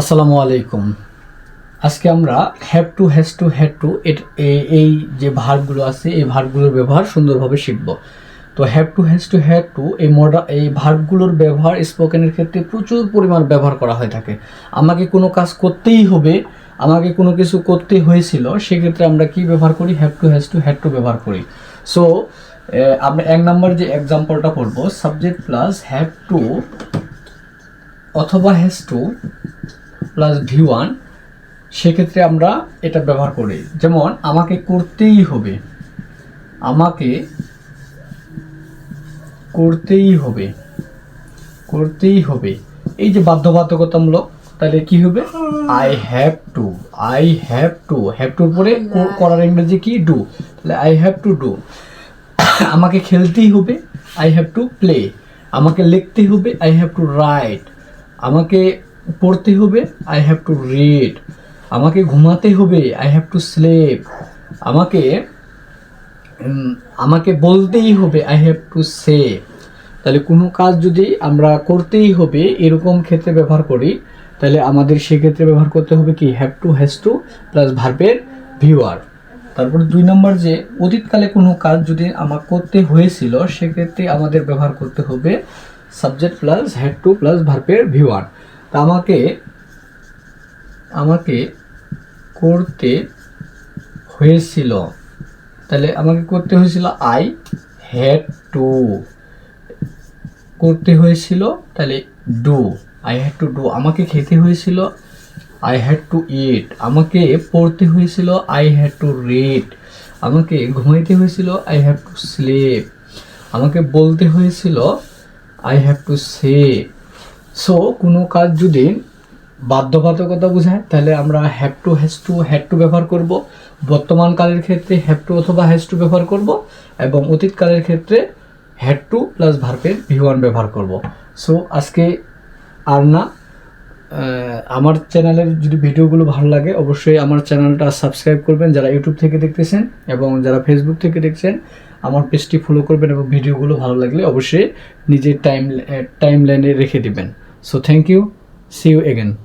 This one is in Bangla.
আসসালামু আলাইকুম। আজকে আমরা have to, has to, had to এই যে ভার্বগুলো আছে, এই ভার্বগুলোর ব্যবহার সুন্দরভাবে শিখব। তো have to, has to, had to এই মডা, এই ভার্বগুলোর ব্যবহার স্পোকেনের ক্ষেত্রে প্রচুর পরিমাণ ব্যবহার করা হয়ে থাকে। আমাকে কোনো কাজ করতেই হবে, আমাকে কোনো কিছু করতে হয়েছিল, সেক্ষেত্রে আমরা কি ব্যবহার করি? Have to, has to, had to ব্যবহার করি। সো আমরা এক নম্বর যে এক্সাম্পলটা পড়ব সাবজেক্ট প্লাস হ্যাভ টু অথবা has to plus V one সেক্ষেত্রে আমরা এটা ব্যবহার করি। যেমন আমাকে করতেই হবে। আমাকে করতেই হবে। করতেই হবে। এই যে বাধ্যবাধকতামূলক তাহলে কি হবে? I have to I have to have টুর পরে করার ইংরেজি কি? ডু তাহলে আই হ্যাভ টু ডু আমাকে খেলতেই হবে আই হ্যাভ টু প্লে আমাকে লিখতে হবে আই হ্যাভ টু রাইট আমাকে পড়তে হবে আই হ্যাভ টু রিড আমাকে ঘুমাতে হবে আই হ্যাভ টু স্লেপ আমাকে আমাকে বলতেই হবে আই হ্যাভ টু সে তাহলে কোনো কাজ যদি আমরা করতেই হবে, এরকম ক্ষেত্রে ব্যবহার করি, তাহলে আমাদের সেক্ষেত্রে ব্যবহার করতে হবে কি? Have to has to plus ভার্বের ভিউয়ার তারপর দুই নম্বর যে, অতীতকালে কোনো কাজ যদি আমার করতে হয়েছিল, সেক্ষেত্রে আমাদের ব্যবহার করতে হবে subject plus had to plus ভার্বের ভিউয়ার আমাকে আমাকে করতে হয়েছিল। তাহলে আমাকে করতে হয়েছিল আই হ্যাড টু করতে হয়েছিল, তাহলে do I had to do আমাকে খেতে হয়েছিল আই হ্যাড টু ইট আমাকে পড়তে হয়েছিল আই হ্যাড টু রিড আমাকে ঘুমাইতে হয়েছিল আই হ্যাভ টু স্লিপ আমাকে বলতে হয়েছিল I have to say so কোনো কাজ যদি বাধ্যবাধকতা বোঝায়, তাহলে আমরা have to has to had to ব্যবহার করব। বর্তমান কালের ক্ষেত্রে হ্যাভ টু অথবা হ্যাজ টু ব্যবহার করব এবং অতীত কালের ক্ষেত্রে হ্যাড টু প্লাস ভার্বের ভি ওয়ান ব্যবহার করব। সো আজকে আর না আমার চ্যানেলের যদি ভিডিওগুলো ভালো লাগে, অবশ্যই আমার চ্যানেলটা সাবস্ক্রাইব করবেন। যারা ইউটিউব থেকে দেখতেছেন এবং যারা ফেসবুক থেকে দেখছেন, আমার পেজটি ফলো করবেন এবং ভিডিওগুলো ভালো লাগলে অবশ্যই নিজের টাইম টাইম লাইনে রেখে দিবেন। So thank you. See you again.